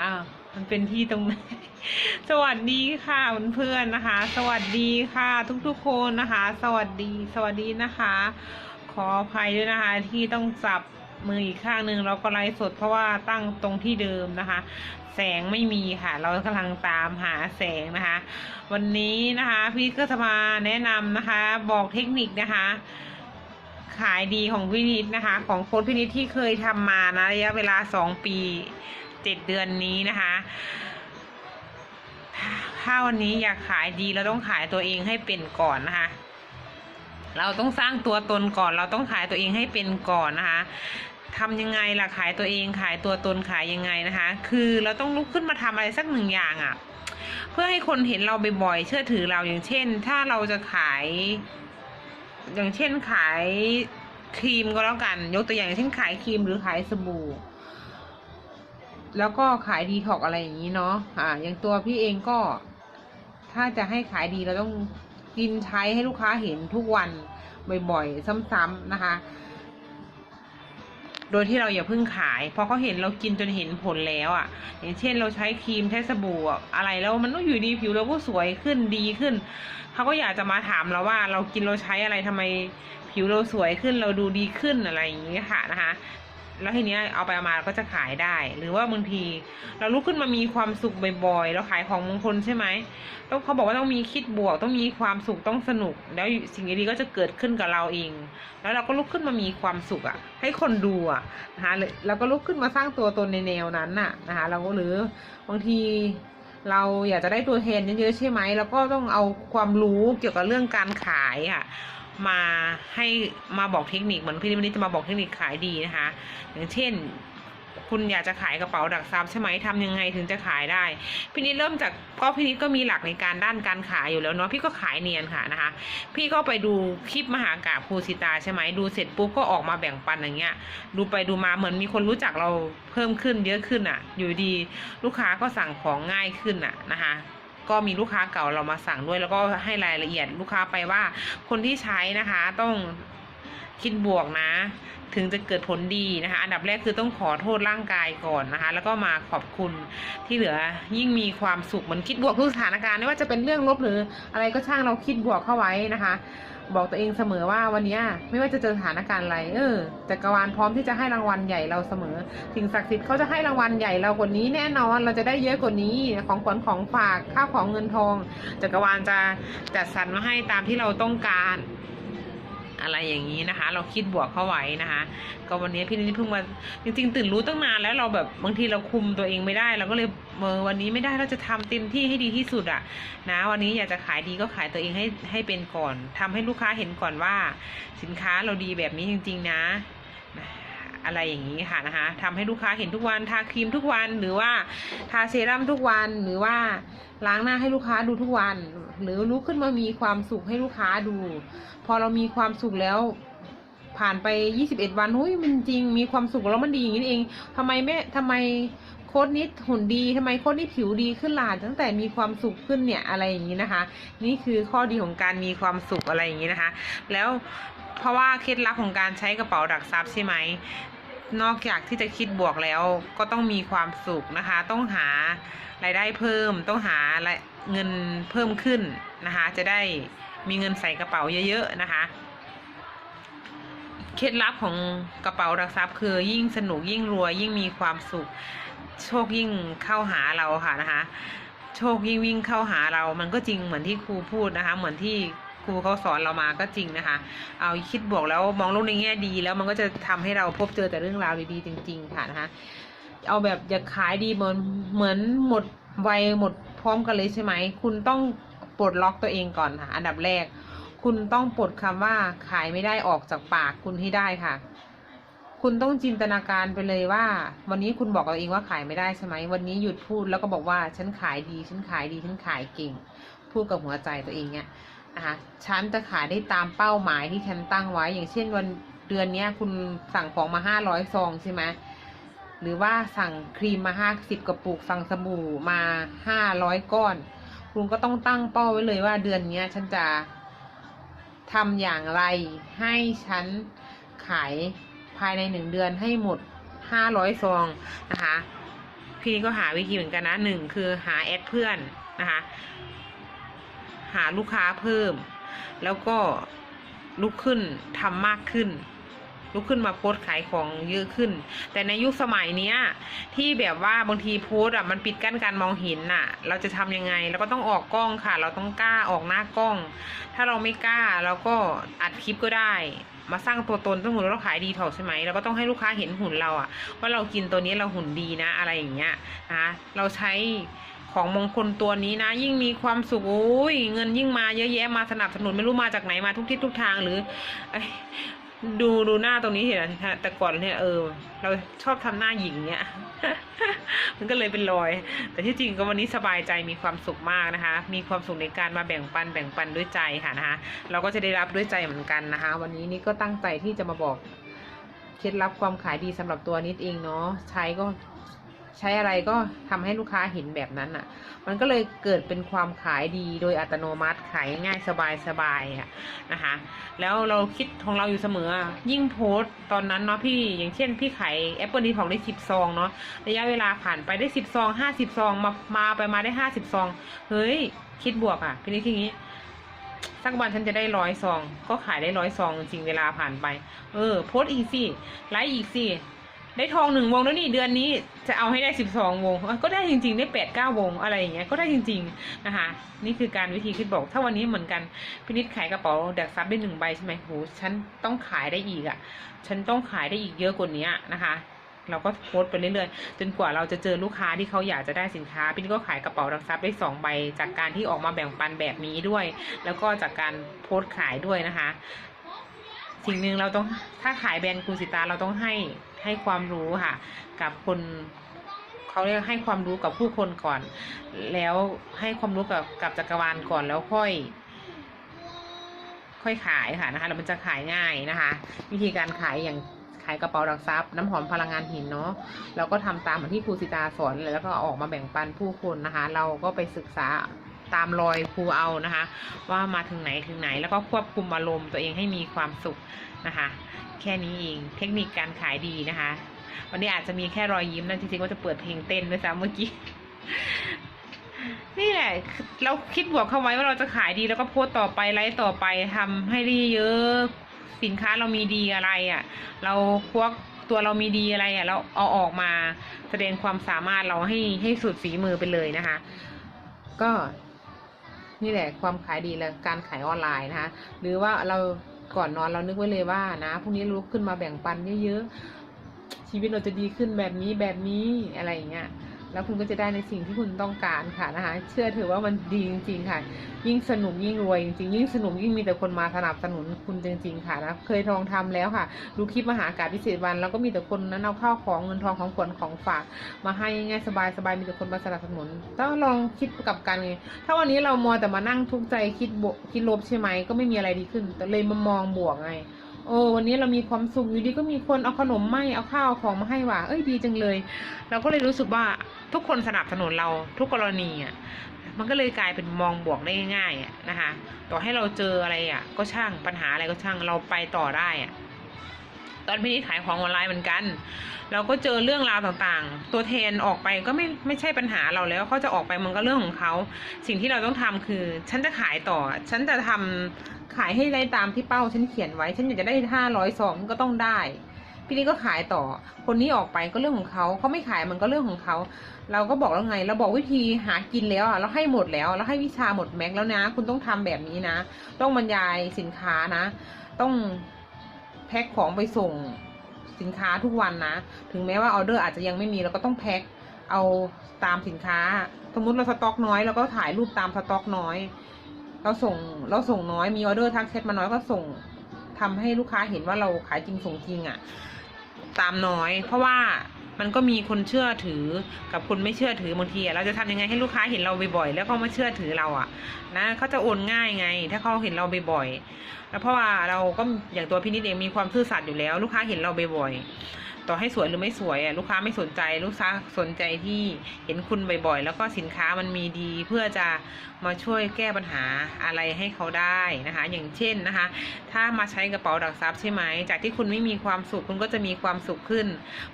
อ้าวมันเป็นที่ตรงไหนสวัสดีค่ะเพื่อนๆนะคะ สวัสดีค่ะ ทุกๆคนนะคะ สวัสดีสวัสดีนะคะ ขออภัยด้วยนะคะ ที่ต้องจับมืออีกข้างหนึ่งเราก็ไลฟ์สดเพราะว่าตั้งตรงที่เดิมนะคะ แสงไม่มีค่ะ เรากำลังตามหาแสงนะคะ วันนี้นะคะพี่ก็จะมาแนะนำนะคะ บอกเทคนิคนะคะ ขายดีของพี่นิดนะคะ ของโค้ดพี่นิดที่เคยทำมานะระยะเวลาสองปี เจ็ดเดือนนี้นะคะ ถ้าวันนี้อยากขายดีเราต้องขายตัวเองให้เป็นก่อนนะคะ เราต้องสร้างตัวตนก่อน เราต้องขายตัวเองให้เป็นก่อนนะคะทำยังไงล่ะขายตัวเองขายตัวตนขายยังไงนะคะ คือเราต้องลุกขึ้นมาทำอะไรสักหนึ่งอย่างอะ่ะ เพื่อให้คนเห็นเราบ่อยๆเชื่อถือเราอย่างเช่น ถ้าเราจะขาย อย่างเช่นขายครีมก็แล้วกัน ยกตัวอย่างเช่นขายครีมหรือขายสบู่ แล้วก็ขายดีท็อกอะไรอย่างนี้เนาะอ่า อย่างตัวพี่เองก็ ถ้าจะให้ขายดีเราต้องกินใช้ให้ลูกค้าเห็นทุกวันบ่อยๆ ซ้ำๆนะคะ โดยที่เราอย่าเพิ่งขายเพราะเขาเห็นเรากินจนเห็นผลแล้วอะ่ะ อย่างเช่นเราใช้ครีมใช้สบู่อะไรแล้วมันต้องอยู่ดีผิวเราก็สวยขึ้นดีขึ้น เขาก็อยากจะมาถามเราว่า เรากินเราใช้อะไรทำไมผิวเราสวยขึ้นเราดูดีขึ้นอะไรอย่างนี้ค่ะนะคะ แล้วทีเนี้ยเอาไปเอามาเราก็จะขายได้ หรือว่าบางที เราลุกขึ้นมามีความสุขบ่อยๆ เราขายของมงคลใช่ไหมแล้วเขาบอกว่าต้องมีคิดบวก ต้องมีความสุขต้องสนุก แล้วสิ่งดีๆก็จะเกิดขึ้นกับเราเอง แล้วเราก็ลุกขึ้นมามีความสุขอะ ให้คนดูอะนะคะแล้วก็ลุกขึ้นมาสร้างตัวตนในแนวนั้นน่ะนะคะเราก็หรือบางทีเราอยากจะได้ตัวแทนเยอะๆใช่ไหม แล้วก็ต้องเอาความรู้เกี่ยวกับเรื่องการขายอะ มาให้มาบอกเทคนิคเหมือนพี่นิดจะมาบอกเทคนิคขายดีนะคะ อย่างเช่น คุณอยากจะขายกระเป๋าดักซับใช่ไหมทำยังไงถึงจะขายได้พี่นิดเริ่มจากก็พี่นิดก็มีหลักในการด้านการขายอยู่แล้วเนาะพี่ก็ขายเนียนค่ะนะคะ พี่ก็ไปดูคลิปมหากาภูสิตาใช่ไหมดูเสร็จปุ๊บก็ออกมาแบ่งปันอย่างเงี้ย ดูไปดูมาเหมือนมีคนรู้จักเราเพิ่มขึ้นเยอะขึ้นอะ อยู่ดีลูกค้าก็สั่งของง่ายขึ้นอะนะคะ ก็มีลูกค้าเก่าเรามาสั่งด้วย แล้วก็ให้รายละเอียดลูกค้าไปว่า คนที่ใช้นะคะต้องคิดบวกนะ ถึงจะเกิดผลดีนะคะ อันดับแรกคือต้องขอโทษร่างกายก่อนนะคะ แล้วก็มาขอบคุณที่เหลือยิ่งมีความสุขเหมือนคิดบวกทุกสถานการณ์ไม่ว่าจะเป็นเรื่องลบหรืออะไรก็ช่างเราคิดบวกเข้าไว้นะคะ บอกตัวเองเสมอว่าวันนี้ไม่ว่าจะเจอสถานการณ์อะไร เออจักรวาลพร้อมที่จะให้รางวัลใหญ่เราเสมอสิ่งศักดิ์สิทธิ์เขาจะให้รางวัลใหญ่เรากว่านี้แน่นอนเราจะได้เยอะกว่านี้ของขวัญของฝากข้าวของเงินทองจักรวาลจะจัดสรรมาให้ตามที่เราต้องการ อะไรอย่างนี้นะคะ เราคิดบวกเข้าไว้นะคะ ก็วันนี้พี่นิดเพิ่งมาจริงๆ ตื่นรู้ตั้งนานแล้วเราแบบบางทีเราคุมตัวเองไม่ได้ เราก็เลยเออวันนี้ไม่ได้เราจะทำเต็มที่ให้ดีที่สุดอะนะวันนี้อยากจะขายดีก็ขายตัวเองให้ให้เป็นก่อนทำให้ลูกค้าเห็นก่อนว่า สินค้าเราดีแบบนี้จริง ๆ นะ อะไรอย่างนี้ค่ะนะคะทำให้ลูกค้าเห็นทุกวันทาครีมทุกวันหรือว่าทาเซรั่มทุกวันหรือว่าล้างหน้าให้ลูกค้าดูทุกวัน หรือลุกขึ้นมามีความสุขให้ลูกค้าดู พอเรามีความสุขแล้วผ่านไป 21 วันหุ้ยมันจริง มีความสุขแล้วมันดีอย่างนี้เองทำไมแม่ทำไมโค้ดนิดหุ่นดีทำไมโค้ดนิดผิวดีขึ้นหล่ะตั้งแต่มีความสุขขึ้นเนี่ยอะไรอย่างนี้นะคะ นี่คือข้อดีของการมีความสุขอะไรอย่างนี้นะคะ แล้วเพราะว่าเคล็ดลับของการใช้กระเป๋าดักซับใช่ไหม นอกจากที่จะคิดบวกแล้วก็ต้องมีความสุขนะคะ ต้องหารายได้เพิ่ม ต้องหาเงินเพิ่มขึ้นนะคะ จะได้มีเงินใส่กระเป๋าเยอะๆนะคะ เคล็ดลับของกระเป๋าดักซับคือยิ่งสนุกยิ่งรวยยิ่งมีความสุข โชคยิ่งเข้าหาเราค่ะนะคะ โชคยิ่งวิ่งเข้าหาเรา มันก็จริงเหมือนที่ครูพูดนะคะ เหมือนที่ ครูเขาสอนเรามาก็จริงนะคะ เอาคิดบวกแล้วมองโลกในแง่ดี แล้วมันก็จะทำให้เราพบเจอแต่เรื่องราวดีๆจริง ๆ ค่ะนะคะเอาแบบอยากขายดีเหมือนเหมือนหมดวัยหมดพร้อมกันเลยใช่ไหม คุณต้องปลดล็อกตัวเองก่อนค่ะ อันดับแรก คุณต้องปลดคำว่าขายไม่ได้ออกจากปากคุณให้ได้ค่ะ คุณต้องจินตนาการไปเลยว่า วันนี้คุณบอกตัวเองว่าขายไม่ได้ใช่ไหม วันนี้หยุดพูดแล้วก็บอกว่าฉันขายดี ฉันขายดี ฉันขายเก่ง พูดกับหัวใจตัวเองเนี่ย นะคะฉันจะขายได้ตามเป้าหมายที่ฉันตั้งไว้ อย่างเช่นวันเดือนนี้คุณสั่งของมาห้าร้อยซองใช่ไหมหรือว่าสั่งครีมมาห้าสิบกระปุกสั่งสบู่มาห้าร้อยก้อน คุณก็ต้องตั้งเป้าไว้เลยว่าเดือนนี้ฉันจะทำอย่างไรให้ฉันขายภายในหนึ่งเดือนให้หมดห้าร้อยซองนะคะ พี่นิดก็หาวิธีเหมือนกันนะหนึ่งคือหาแอดเพื่อนนะคะ หาลูกค้าเพิ่ม แล้วก็ลุกขึ้นทำมากขึ้น ลุกขึ้นมาโพสขายของเยอะขึ้น แต่ในยุคสมัยเนี้ย ที่แบบว่าบางทีโพสอะมันปิดกั้นการมองเห็นน่ะ เราจะทำยังไงเราก็ต้องออกกล้องค่ะ เราต้องกล้าออกหน้ากล้อง ถ้าเราไม่กล้าเราก็อัดคลิปก็ได้มาสร้างตัวตนต้องหุ่นเราขายดีถอกใช่ไหมเราก็ต้องให้ลูกค้าเห็นหุ่นเราอะว่าเรากินตัวนี้เราหุ่นดีนะอะไรอย่างเงี้ยนะเราใช้ ของมงคลตัวนี้นะ ยิ่งมีความสุขโอ้ยเงินยิ่งมาเยอะแยะมาสนับสนุนไม่รู้มาจากไหนมาทุกทิศทุกทางหรืออดูดูหน้าตรงนี้เห็นไหมแต่ก่อนเนี่ยเออ เราชอบทำหน้าหญิงเนี่ยมันก็เลยเป็นรอย แต่ที่จริงก็วันนี้สบายใจมีความสุขมากนะคะ มีความสุขในการมาแบ่งปันแบ่งปันด้วยใจค่ะนะคะเราก็จะได้รับด้วยใจเหมือนกันนะคะ วันนี้นี่ก็ตั้งใจที่จะมาบอกเคล็ดลับความขายดีสำหรับตัวนิดเองเนาะใช้ก็ ใช้อะไรก็ทำให้ลูกค้าเห็นแบบนั้นอะ มันก็เลยเกิดเป็นความขายดีโดยอัตโนมัติขายง่ายสบายสบายๆค่ะนะคะ แล้วเราคิดของเราอยู่เสมอ ยิ่งโพสต์ตอนนั้นเนาะพี่อย่างเช่นพี่ขายแอปเปิลดีของได้สิบซองเนาะระยะเวลาผ่านไปได้สิบซองห้าสิบซองมามาไปมาได้ห้าสิบซองเฮ้ยคิดบวกอะพี่นิดคิดอย่างนี้สักวันฉันจะได้ร้อยซอง ก็ขายได้ร้อยซองจริงเวลาผ่านไป เออ โพสอีกสิไลฟ์อีกสิ ได้ทองหนึ่งวงแล้วนี่เดือนนี้จะเอาให้ได้สิบสองวง ก็ได้จริง ๆ ได้แปดเก้าวงอะไรอย่างเงี้ยก็ได้จริง ๆนะคะนี่คือการวิธีคิดบอกถ้าวันนี้เหมือนกันพินิดขายกระเป๋าแดกซับได้หนึ่งใบใช่ไหมโหฉันต้องขายได้อีกอะ่ะ ฉันต้องขายได้อีกเยอะกว่านี้นะคะ เราก็โพสต์ไปเรื่อยๆจนกว่าเราจะเจอลูกค้าที่เขาอยากจะได้สินค้าพี่ก็ขายกระเป๋าดักซับได้สองใบ จากการที่ออกมาแบ่งปันแบบนี้ด้วย แล้วก็จากการโพสต์ขายด้วยนะคะ สิ่งหนึ่งเราต้องถ้าขายแบรนด์กุลสิตาเราต้องให้ ให้ความรู้ค่ะ กับคนเขาเรียกให้ความรู้กับผู้คนก่อน แล้วให้ความรู้กับกับจักรวาลก่อนแล้วค่อย ค่อยขายค่ะนะคะแล้วมันจะขายง่ายนะคะ วิธีการขายอย่างขายกระเป๋าดักซับน้ำหอมพลังงานหินเนาะเราก็ทำตามเหมือนที่ครูสิตาสอนเลยแล้วก็ออกมาแบ่งปันผู้คนนะคะ เราก็ไปศึกษาตามรอยครูเอานะคะ ว่ามาถึงไหนถึงไหนแล้วก็ควบคุมอารมณ์ตัวเองให้มีความสุขนะคะ แค่นี้เอง เทคนิคการขายดีนะคะ วันนี้อาจจะมีแค่รอยยิ้มนะจริงๆก็จะเปิดเพลงเต้นด้วยซ้ำเมื่อกี้ นี่แหละ เราคิดบวกเข้าไว้ว่าเราจะขายดีแล้วก็โพสต์ต่อไปไลฟ์ต่อไปทำให้ได้เยอะสินค้าเรามีดีอะไรอะ่ะ เราควักตัวเรามีดีอะไรอะ่ะเราเอาออกมาแสดงความสามารถเราให้ให้สุดฝีมือไปเลยนะคะ ก็นี่แหละความขายดีและการขายออนไลน์นะคะ หรือว่าเรา ก่อนนอนเรานึกไว้เลยว่านะพรุ่งนี้ลุกขึ้นมาแบ่งปันเยอะๆชีวิตเราจะดีขึ้นแบบนี้แบบนี้อะไรอย่างเงี้ย แล้วคุณก็จะได้ในสิ่งที่คุณต้องการค่ะนะคะ เชื่อเถอะว่ามันดีจริงๆค่ะ ยิ่งสนุกยิ่งรวยจริงๆยิ่งสนุกยิ่งมีแต่คนมาสนับสนุนคุณจริง ๆ ค่ะนะเคยลองทำแล้วค่ะ ดูคลิปมหาอากาศพิเศษวัน แล้วก็มีแต่คนนั้นเอาข้าวของเงินทองของขวัญของฝาก มาให้ง่ายๆสบายมีแต่คนมาสนับสนุนต้องลองคิดกับกันไงถ้าวันนี้เรามัวแต่มานั่งทุกข์ใจคิดบวกคิดลบใช่ไหมก็ไม่มีอะไรดีขึ้น แต่เลยมามองบวกไง โอ้วันนี้เรามีความสุขอยู่ดีก็มีคนเอาขนมไม่เอาข้าวของมาให้ว่ะเอ้ยดีจังเลย เราก็เลยรู้สึกว่าทุกคนสนับสนุนเราทุกกรณีอะมันก็เลยกลายเป็นมองบวกได้ง่ายๆอะนะคะ ต่อให้เราเจออะไรอะ ก็ช่างปัญหาอะไรก็ช่างเราไปต่อได้อะ ตอนพี่นิดขายของออนไลน์เหมือนกัน เราก็เจอเรื่องราวต่างๆ ตัวแทนออกไปก็ไม่ไม่ใช่ปัญหาเราแล้วเขาจะออกไปมันก็เรื่องของเขา สิ่งที่เราต้องทำคือ ฉันจะขายต่อ ฉันจะทำขายให้ได้ตามที่เป้าฉันเขียนไว้ ฉันอยากจะได้ห้าร้อยสองก็ต้องได้ พี่นี่ก็ขายต่อ คนนี้ออกไปก็เรื่องของเขาเขาไม่ขายมันก็เรื่องของเขา เราก็บอกแล้วไง เราบอกวิธีหากินแล้วอะเราให้หมดแล้วเราให้วิชาหมดแม็กแล้วนะ คุณต้องทำแบบนี้นะ ต้องบรรยายสินค้านะ ต้อง พ็คของไปส่งสินค้าทุกวันนะ ถึงแม้ว่าออเดอร์อาจจะยังไม่มีเราก็ต้องแพ็คเอาตามสินค้า สมมุติเราสต็อกน้อยเราก็ถ่ายรูปตามสต็อกน้อย เราส่งเราส่งน้อยมีออเดอร์ทักแชทมาน้อยก็ส่งทำให้ลูกค้าเห็นว่าเราขายจริงส่งจริงอะ่ะ ตามน้อย เพราะว่า มันก็มีคนเชื่อถือกับคนไม่เชื่อถือบางทีเราจะทำยังไงให้ลูกค้าเห็นเราบ่อยๆแล้วเขามาเชื่อถือเราอะนะเขาจะโอนง่ายไง ถ้าเขาเห็นเราบ่อยๆแล้วเพราะว่าเราก็อย่างตัวพี่นิดเองมีความซื่อสัตย์อยู่แล้ว ลูกค้าเห็นเราบ่อยๆ ต่อให้สวยหรือไม่สวยอะลูกค้าไม่สนใจลูกค้าสนใจที่เห็นคุณบ่อยๆ แล้วก็สินค้ามันมีดีเพื่อจะมาช่วยแก้ปัญหาอะไรให้เขาได้นะคะ อย่างเช่นนะคะ ถ้ามาใช้กระเป๋าดักซับใช่ไหมจากที่คุณไม่มีความสุขคุณก็จะมีความสุขขึ้น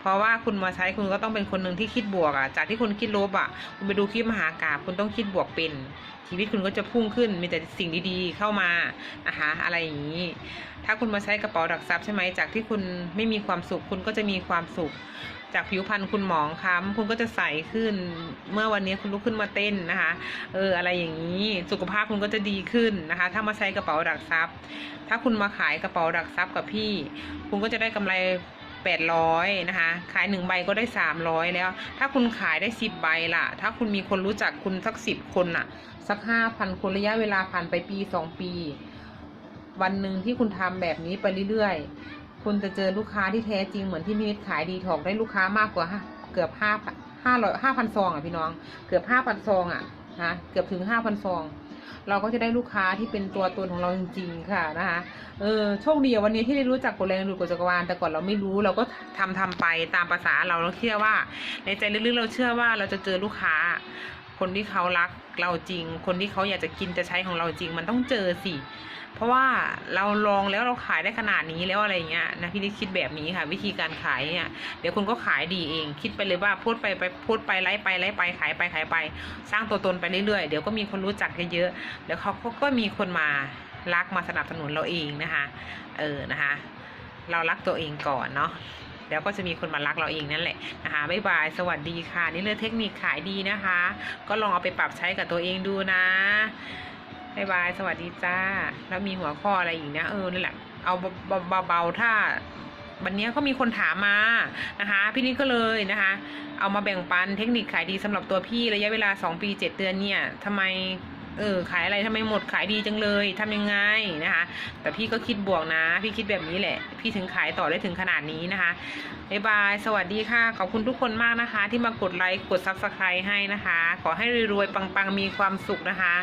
เพราะว่าคุณมาใช้คุณก็ต้องเป็นคนหนึ่งที่คิดบวกอะจากที่คุณคิดลบอะคุณไปดูคลิปมหากาบคุณต้องคิดบวกเป็น ชีวิตคุณก็จะพุ่งขึ้น มีแต่สิ่งดีๆเข้ามานะคะอะไรอย่างนี้ ถ้าคุณมาใช้กระเป๋าดักซับใช่ไหมจากที่คุณไม่มีความสุข คุณก็จะมีความสุข จากผิวพรรณคุณหมองคล้ำคุณก็จะใสขึ้น เมื่อวันนี้คุณลุกขึ้นมาเต้นนะคะ เอออะไรอย่างนี้ สุขภาพคุณก็จะดีขึ้นนะคะ ถ้ามาใช้กระเป๋าดักซับถ้าคุณมาขายกระเป๋าดักซับกับพี่ คุณก็จะได้กำไร800นะคะ ขายหนึ่งใบก็ได้ 300 แล้ว ถ้าคุณขายได้ 10 ใบล่ะ ถ้าคุณมีคนรู้จักคุณสักสิบคนน่ะ สักห้าพันคนระยะเวลาผ่านไปปีสองปี วันหนึ่งที่คุณทำแบบนี้ไปเรื่อยๆ คุณจะเจอลูกค้าที่แท้จริงเหมือนที่มินิดขายดีถอกได้ลูกค้ามากกว่าเกือบห้าห้าร้อยห้าพันซองอะพี่น้อง เกือบห้าพันซองอะนะเกือบถึงห้าพันซองเราก็จะได้ลูกค้าที่เป็นตัวตนของเราจริงๆค่ะนะคะ เออโชคดีวันนี้ที่ได้รู้จักกฎแรงดูดกฎจักรวาลแต่ก่อนเราไม่รู้เราก็ทำทำไปตามภาษาเราเราเชื่อว่า ในใจลึกๆเราเชื่อว่าเราจะเจอลูกค้า คนที่เขารักเราจริง คนที่เขาอยากจะกินจะใช้ของเราจริง มันต้องเจอสิ เพราะว่าเราลองแล้วเราขายได้ขนาดนี้แล้วอะไรเงี้ยนะพี่นิดคิดแบบนี้ค่ะ วิธีการขายเนี่ยเดี๋ยวคุณก็ขายดีเอง คิดไปเลยว่าพูดไปไปพูดไปไล่ไปไล่ไปขายไปขายไป สร้างตัวตนไปเรื่อยๆเดี๋ยวก็มีคนรู้จักเยอะๆเดี๋ยวเขาก็มีคนมารักมาสนับสนุนเราเองนะคะ เออนะคะ เรารักตัวเองก่อนเนาะ เดี๋ยวก็จะมีคนมารักเราเองนั่นแหละนะคะบ๊ายบาย สวัสดีค่ะ นี่เลยเทคนิคขายดีนะคะ ก็ลองเอาไปปรับใช้กับตัวเองดูนะบ๊ายบาย สวัสดีจ้า แล้วมีหัวข้ออะไรอีกนะ เออ นั่นแหละ เอาเบาๆถ้าวันนี้ก็มีคนถามมานะคะ พี่นิดก็เลยนะคะ เอามาแบ่งปันเทคนิคขายดีสำหรับตัวพี่ระยะเวลา 2 ปี 7 เดือนเนี่ยทำไม เออขายอะไรทำไมหมดขายดีจังเลยทำยังไงนะคะ แต่พี่ก็คิดบวกนะ พี่คิดแบบนี้แหละ พี่ถึงขายต่อได้ถึงขนาดนี้นะคะบ๊ายบาย สวัสดีค่ะ ขอบคุณทุกคนมากนะคะ ที่มากดไลค์กดซับสไครต์ให้นะคะ ขอให้รวยๆปังๆมีความสุขนะคะ